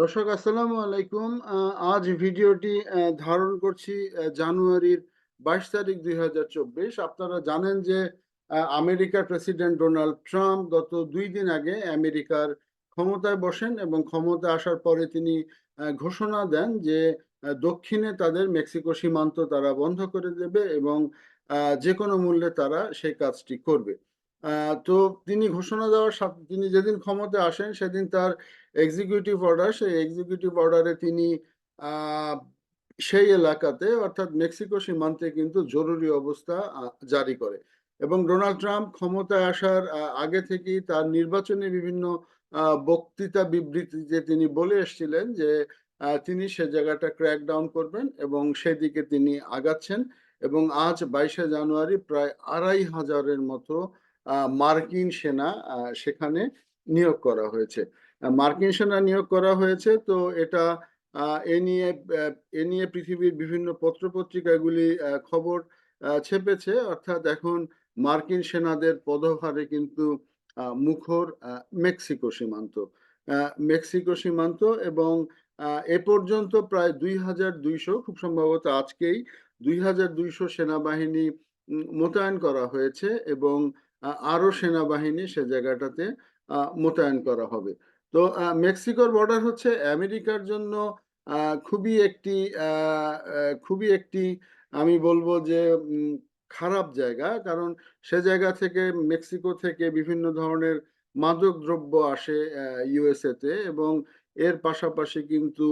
দর্শক, আসসালামু আলাইকুম। আজ ভিডিওটি ধারণ করছি জানুয়ারির বাইশ তারিখ দুই হাজার চব্বিশ। আপনারা জানেন যে আমেরিকার প্রেসিডেন্ট ডোনাল্ড ট্রাম্প গত দুই দিন আগে আমেরিকার ক্ষমতায় বসেন এবং ক্ষমতায় আসার পরে তিনি ঘোষণা দেন যে দক্ষিণে তাদের মেক্সিকো সীমান্ত তারা বন্ধ করে দেবে এবং যে কোনো মূল্যে তারা সেই কাজটি করবে। তো তিনি ঘোষণা দেওয়ার তিনি যেদিন ক্ষমতায় আসেন, সেদিন তার এক্সিকিউটিভ অর্ডার সেই এক্সিকিউটিভ অর্ডারে তিনি সেই এলাকাতে, অর্থাৎ মেক্সিকো সীমান্তে কিন্তু জরুরি অবস্থা জারি করে। এবং ডোনাল্ড ট্রাম্প ক্ষমতায় আসার আগে থেকেই তার নির্বাচনী বিভিন্ন বক্তৃতা বিবৃতিতে তিনি বলে এসেছিলেন যে তিনি সে জায়গাটা ক্র্যাক ডাউন করবেন এবং সেদিকে তিনি আগাচ্ছেন। এবং আজ বাইশে জানুয়ারি প্রায় আড়াই হাজারের মতো মার্কিন সেনা সেখানে নিয়োগ করা হয়েছে। মার্কিন সেনা নিয়োগ করা হয়েছে, তো এটা এ নিয়ে এ নিয়ে পৃথিবীর বিভিন্ন পত্রপত্রিকাগুলি খবর ছেপেছে। অর্থাৎ এখন মার্কিন সেনাদের পদভারে কিন্তু মুখর মেক্সিকো সীমান্ত। মেক্সিকো সীমান্ত এবং এ পর্যন্ত প্রায় দুই হাজার দুইশো, খুব সম্ভবত আজকেই দুই হাজার দুইশো সেনাবাহিনী মোতায়েন করা হয়েছে এবং আহ, আরও সেনাবাহিনী সে জায়গাটাতে মোতায়েন করা হবে। তো মেক্সিকোর বর্ডার হচ্ছে আমেরিকার জন্য খুবই একটি খুবই একটি আমি বলব যে খারাপ জায়গা। কারণ সে জায়গা থেকে মেক্সিকো থেকে বিভিন্ন ধরনের মাদক দ্রব্য আসে ইউএসএতে এবং এর পাশাপাশি কিন্তু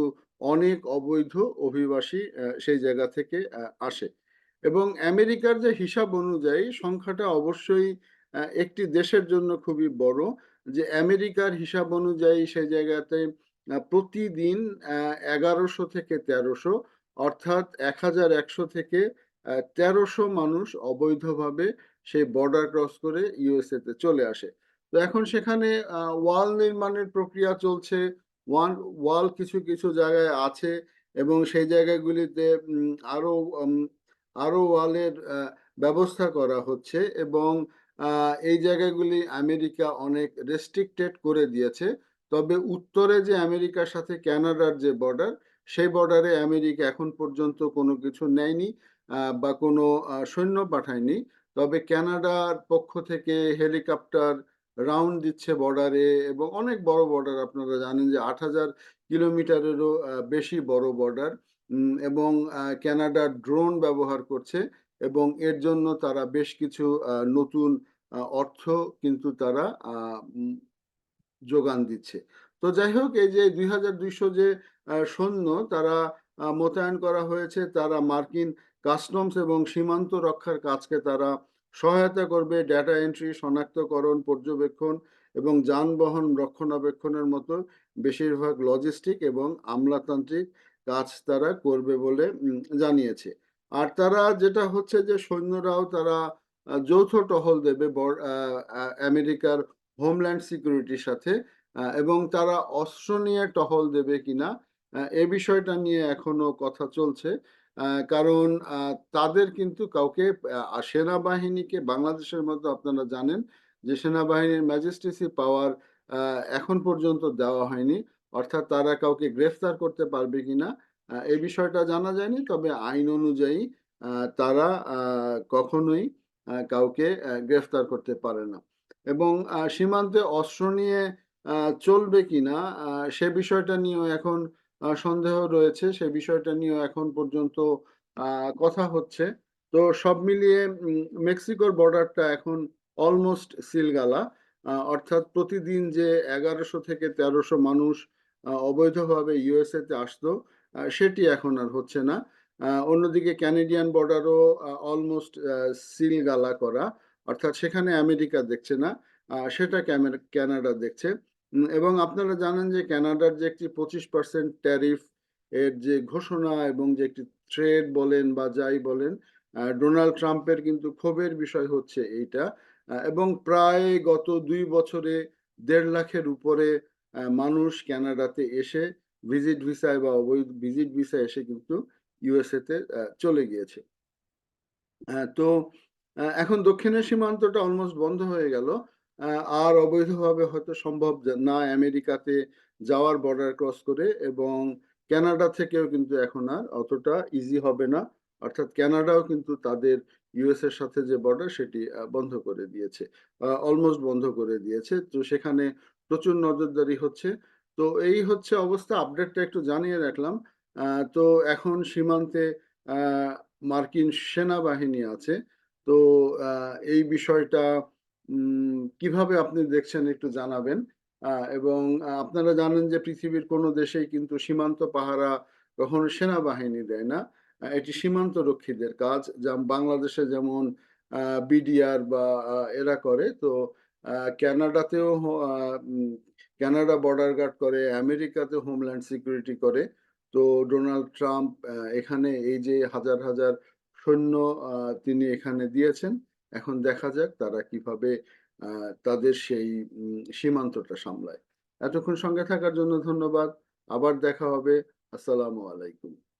অনেক অবৈধ অভিবাসী সেই জায়গা থেকে আসে। এবং আমেরিকার যে হিসাব অনুযায়ী সংখ্যাটা অবশ্যই একটি দেশের জন্য খুবই বড় যে আমেরিকার হিসাব অনুযায়ী সেই জায়গাতে প্রতিদিন এগারোশো থেকে তেরোশো, অর্থাৎ এক হাজার একশো থেকে তেরোশো মানুষ অবৈধভাবে সেই বর্ডার ক্রস করে ইউএসএ তে চলে আসে। তো এখন সেখানে ওয়াল নির্মাণের প্রক্রিয়া চলছে, ওয়ান, ওয়াল কিছু কিছু জায়গায় আছে এবং সেই জায়গাগুলিতে আরও আরও ওয়ালের ব্যবস্থা করা হচ্ছে এবং এই জায়গাগুলি আমেরিকা অনেক রেস্ট্রিক্টেড করে দিয়েছে। তবে উত্তরে যে আমেরিকার সাথে ক্যানাডার যে বর্ডার সেই বর্ডারে আমেরিকা এখন পর্যন্ত কোনো কিছু নেয়নি বা কোনো সৈন্য পাঠায়নি। তবে ক্যানাডার পক্ষ থেকে হেলিকপ্টার রাউন্ড দিচ্ছে বর্ডারে এবং অনেক বড় বর্ডার আপনারা জানেন যে আট হাজার কিলোমিটারেরও বেশি বড় বর্ডার এবং কানাডা ড্রোন ব্যবহার করছে। এবং এর জন্য তারা বেশ কিছু নতুন অর্থ কিন্তু তারা যোগান দিচ্ছে। তো যাই হোক, এই যে দুই হাজার দুইশো যে সৈন্য তারা মোতায়েন করা হয়েছে, তারা মার্কিন কাস্টমস এবং সীমান্ত রক্ষার কাজকে তারা সহায়তা করবে, ডেটা এন্ট্রি, শনাক্তকরণ, পর্যবেক্ষণ এবং যানবাহন রক্ষণাবেক্ষণের মতো বেশিরভাগ লজিস্টিক এবং আমলাতান্ত্রিক কাজ তারা করবে বলে জানিয়েছে। আর তারা যেটা হচ্ছে যে সৈন্যরাও তারা যৌথ টহল দেবে আমেরিকার হোমল্যান্ড সিকিউরিটির সাথে এবং তারা অস্ত্র নিয়ে টহল দেবে কিনা এ বিষয়টা নিয়ে এখনও কথা চলছে। কারণ তাদের কিন্তু কাউকে সেনাবাহিনীকে, বাংলাদেশের মতো আপনারা জানেন যে সেনাবাহিনীর ম্যাজিস্ট্রেসি পাওয়ার এখন পর্যন্ত দেওয়া হয়নি। অর্থাৎ তারা কাউকে গ্রেফতার করতে পারবে কিনা এই বিষয়টা জানা যায়নি, তবে আইন অনুযায়ী তারা কখনোই কাউকে গ্রেফতার করতে পারে না। এবং সীমান্তে অস্ত্র নিয়ে চলবে কিনা সে বিষয়টা নিয়েও এখন সন্দেহ রয়েছে। সে বিষয়টা নিয়েও এখন পর্যন্ত কথা হচ্ছে। তো সব মিলিয়ে মেক্সিকোর বর্ডারটা এখন অলমোস্ট সিলগালা অর্থাৎ প্রতিদিন যে এগারোশো থেকে তেরোশো মানুষ অবৈধভাবে ইউএসএ তে আসতো সেটি এখন আর হচ্ছে না। অন্যদিকে ক্যানেডিয়ান বর্ডারও অলমোস্ট সিলগালা করা, অর্থাৎ সেখানে আমেরিকা দেখছে না সেটা ক্যানাডা দেখছে। এবং আপনারা জানেন যে ক্যানাডার যে একটি পঁচিশ পার্সেন্ট ট্যারিফ এর যে ঘোষণা এবং যে একটি ট্রেড বলেন বা যাই বলেন ডোনাল্ড ট্রাম্পের কিন্তু ক্ষোভের বিষয় হচ্ছে এইটা এবং প্রায় গত দুই বছরে দেড় লাখের উপরে মানুষ ক্যানাডাতে এসে ভিজিট ভিসায় বা অবৈধ ভিজিট ভিসা এসে কিন্তু ইউএসএ তে চলে গিয়েছে। তো এখন দক্ষিণের সীমান্তটা অলমোস্ট বন্ধ হয়ে গেল। আর অবৈধভাবে হয়তো সম্ভব না আমেরিকাতে যাওয়ার বর্ডার ক্রস করে এবং কানাডা থেকেও কিন্তু এখন আর অতটা ইজি হবে না। অর্থাৎ ক্যানাডাও কিন্তু তাদের ইউএস এর সাথে যে বর্ডার সেটি বন্ধ করে দিয়েছে। অলমোস্ট বন্ধ করে দিয়েছে। তো সেখানে প্রচুর নজরদারি হচ্ছে। তো এই হচ্ছে অবস্থা আপডেটটা একটু জানিয়ে রাখলাম। তো এখন সীমান্তে মার্কিন সেনাবাহিনী আছে। তো এই বিষয়টা কীভাবে আপনি দেখছেন একটু জানাবেন। এবং আপনারা জানেন যে পৃথিবীর কোনো দেশেই কিন্তু সীমান্ত পাহারা কখনো সেনাবাহিনী দেয় না। এটি সীমান্ত রক্ষীদের কাজ, যা বাংলাদেশে যেমন বিডিআর বা এরা করে। তো হ- কানাডা বর্ডার গার্ড করে আমেরিকাতে হোমল্যান্ড সিকিউরিটি করে। তো ডোনাল্ড ট্রাম্প এখানে এই যে হাজার হাজার সৈন্য তিনি এখানে দিয়েছেন, এখন দেখা যাক তারা কীভাবে তাদের সেই সীমান্তটা সামলায়। এতক্ষণ সঙ্গে থাকার জন্য ধন্যবাদ। আবার দেখা হবে। আসসালামু আলাইকুম।